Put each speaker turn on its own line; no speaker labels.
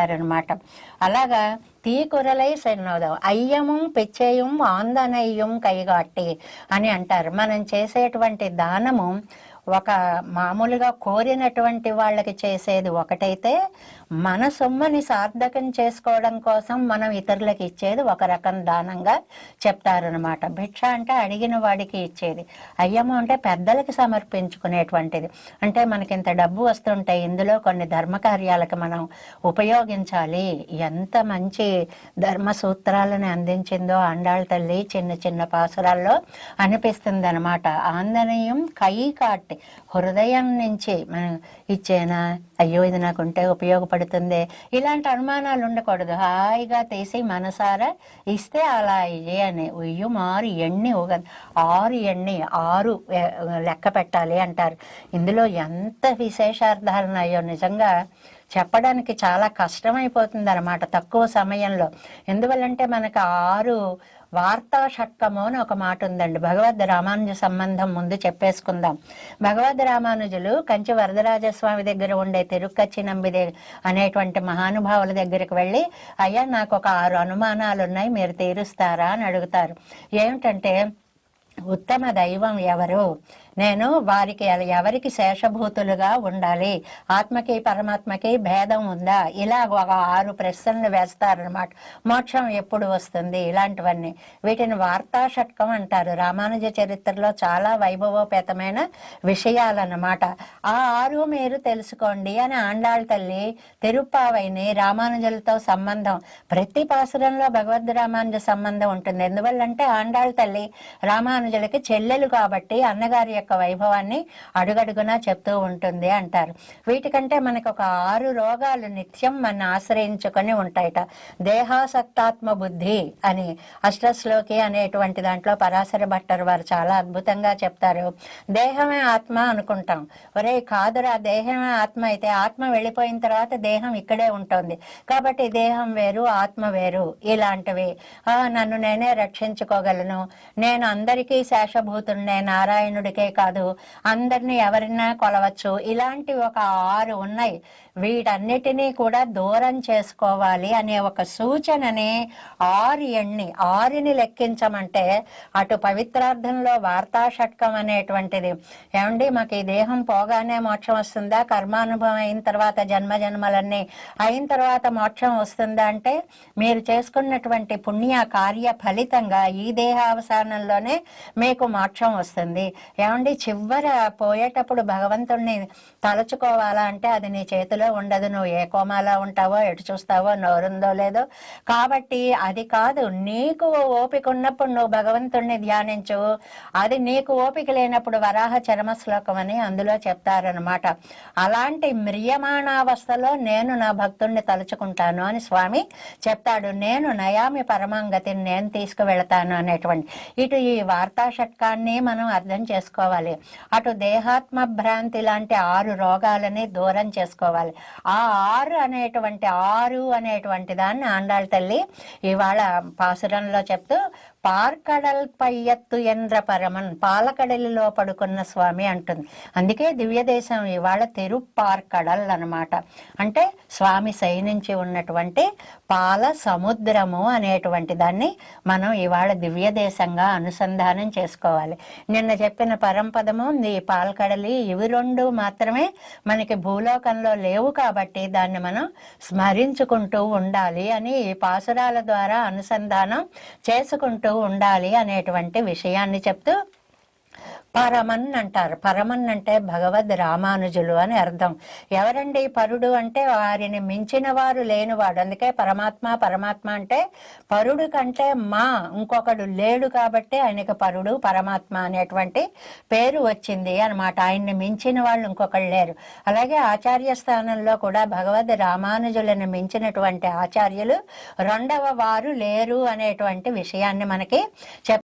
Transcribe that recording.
అనమాట అలాగా తీకురలై సన్నోదం అయ్యము పిచ్చయం ఆందనయ్యం కైగాట్టి అని అంటారు. మనం చేసేటువంటి దానము ఒక మామూలుగా కోరినటువంటి వాళ్ళకి చేసేది ఒకటైతే మన సొమ్మని సార్థకం చేసుకోవడం కోసం మనం ఇతరులకు ఇచ్చేది ఒక రకం దానంగా చెప్తారనమాట భిక్ష అంటే అడిగిన వాడికి ఇచ్చేది. అయ్యము అంటే పెద్దలకి సమర్పించుకునేటువంటిది. అంటే మనకి ఇంత డబ్బు వస్తుంటే ఇందులో కొన్ని ధర్మకార్యాలకు మనం ఉపయోగించాలి. ఎంత మంచి ధర్మ సూత్రాలను అందించిందో అండాళ్ళ తల్లి చిన్న చిన్న పాసురాల్లో అనిపిస్తుంది అనమాట ఆందనేయం కై కాటి హృదయం నుంచి మనం ఇచ్చేనా? అయ్యో ఇది నాకుంటే ఉపయోగపడుతుంది. ఇలాంటి అనుమానాలు ఉండకూడదు. హాయిగా తీసి మనసారా ఇస్తే అలా అని. ఉయ్యం ఆరు ఎన్ని ఒక ఆరు ఎన్ని ఆరు లెక్క పెట్టాలి అంటారు. ఇందులో ఎంత విశేషార్థాలు ఉన్నాయో నిజంగా చెప్పడానికి చాలా కష్టమైపోతుంది అనమాట తక్కువ సమయంలో. ఎందువల్లంటే మనకు ఆరు వార్తా షట్కము అని ఒక మాట ఉందండి. భగవద్ రామానుజ సంబంధం ముందు చెప్పేసుకుందాం. భగవద్ రామానుజులు కంచి వరదరాజస్వామి దగ్గర ఉండే తిరుక్కచ్చి నంబిదే అనేటువంటి మహానుభావుల దగ్గరికి వెళ్ళి అయ్యా నాకు ఒక ఆరు అనుమానాలు ఉన్నాయి మీరు తీరుస్తారా? అని అడుగుతారు. ఏమిటంటే ఉత్తమ దైవం ఎవరు? నేను వారికి ఎవరికి శేషభూతులుగా ఉండాలి? ఆత్మకి పరమాత్మకి భేదం ఉందా? ఇలా ఒక ఆరు ప్రశ్నలు వేస్తారనమాట మోక్షం ఎప్పుడు వస్తుంది? ఇలాంటివన్నీ. వీటిని వార్తా షట్కం అంటారు. రామానుజ చరిత్రలో చాలా వైభవోపేతమైన విషయాలన్నమాట. ఆ ఆరు మీరు తెలుసుకోండి అని ఆండాళ్ళ తల్లి తిరుప్పావైని రామానుజులతో సంబంధం ప్రతి పాసురంలో భగవద్ రామానుజ సంబంధం ఉంటుంది. ఎందువల్లంటే ఆండాళ్ళ తల్లి రామానుజులకి చెల్లెలు కాబట్టి అన్నగారి యొక్క వైభవాన్ని అడుగడుగునా చెప్తూ ఉంటుంది అంటారు. వీటికంటే మనకు ఒక ఆరు రోగాలు నిత్యం మన ఆశ్రయించుకొని ఉంటాయట. దేహాసక్తాత్మ బుద్ధి అని అష్టశ్లోకి అనేటువంటి దాంట్లో పరాశర భట్టర్ వారు చాలా అద్భుతంగా చెప్తారు. దేహమే ఆత్మ అనుకుంటాం. ఒరే కాదురా దేహమే ఆత్మ అయితే ఆత్మ వెళ్ళిపోయిన తర్వాత దేహం ఇక్కడే ఉంటుంది. కాబట్టి దేహం వేరు ఆత్మ వేరు ఇలాంటివి. ఆ, నన్ను నేనే రక్షించుకోగలను. నేను అందరికీ శేషభూతున్నే నారాయణుడికే కాదు. అందరిని ఎవరినైనా కొలవచ్చు. ఇలాంటి ఒక ఆరు ఉన్నాయి. వీటన్నిటినీ కూడా దూరం చేసుకోవాలి అనే ఒక సూచనని ఆరు ఎన్ని ఆరుని లెక్కించమంటే అటు పవిత్రార్థంలో వార్తా షట్కం అనేటువంటిది. ఏమండి మాకు ఈ దేహం పోగానే మోక్షం వస్తుందా? కర్మానుభవం అయిన తర్వాత జన్మ జన్మలన్నీ అయిన తర్వాత మోక్షం వస్తుందా అంటే మీరు చేసుకున్నటువంటి పుణ్య కార్య ఫలితంగా ఈ దేహావసానంలోనే మీకు మోక్షం వస్తుంది. ఏమండి చివర పోయేటప్పుడు భగవంతుణ్ణి తలుచుకోవాలా అంటే అది నీ చేతిలో ఉండదు. నువ్వు ఏ కోమాలో ఉంటావో ఎటు చూస్తావో నోరుందో లేదో. కాబట్టి అది కాదు. నీకు ఓపిక ఉన్నప్పుడు నువ్వు భగవంతుణ్ణి ధ్యానించు. అది నీకు ఓపిక లేనప్పుడు వరాహ చరమ శ్లోకం అని అందులో చెప్తారనమాట అలాంటి మ్రియమాణావస్థలో నేను నా భక్తుణ్ణి తలుచుకుంటాను అని స్వామి చెప్తాడు. నేను నయామి పరమాంగతిని నేను తీసుకువెళతాను అనేటువంటి. ఇటు ఈ వార్తా షట్కాన్ని మనం అర్థం చేసుకోవాలి. అటు దేహాత్మ భ్రాంతి లాంటి ఆరు రోగాలని దూరం చేసుకోవాలి. ఆ ఆరు అనేటువంటి ఆరు అనేటువంటి దాన్ని ఆండాళ్ళ తల్లి ఇవాళ పాసురంలో చెప్తూ పార్కడల్ పయ్యత్తు ఎంద్ర పరమన్ పాలకడలిలో పడుకున్న స్వామి అంటుంది. అందుకే దివ్యదేశం ఇవాళ తెరు పార్కడల్ అనమాట అంటే స్వామి శయనించి ఉన్నటువంటి పాల సముద్రము అనేటువంటి దాన్ని మనం ఇవాళ దివ్యదేశంగా అనుసంధానం చేసుకోవాలి. నిన్న చెప్పిన పరంపదము ఈ పాలకడలి ఇవి రెండు మాత్రమే మనకి భూలోకంలో లేవు కాబట్టి దాన్ని మనం స్మరించుకుంటూ ఉండాలి అని ఈ పాసురాల ద్వారా అనుసంధానం చేసుకుంటూ ఉండాలి అనేటువంటి విషయాన్ని చెప్తూ పరమన్ అంటారు పరమన్ అంటే భగవద్ రామానుజులు అని అర్థం. ఎవరండి పరుడు అంటే వారిని మించిన వారు లేనివాడు. అందుకే పరమాత్మ పరమాత్మ అంటే పరుడు కంటే మా ఇంకొకడు లేడు కాబట్టి ఆయనకి పరుడు పరమాత్మ అనేటువంటి పేరు వచ్చింది అనమాట ఆయన్ని మించిన వాళ్ళు ఇంకొకళ్ళు లేరు. అలాగే ఆచార్య స్థానంలో కూడా భగవద్ రామానుజులను మించినటువంటి ఆచార్యులు రెండవ వారు లేరు అనేటువంటి విషయాన్ని మనకి చెప్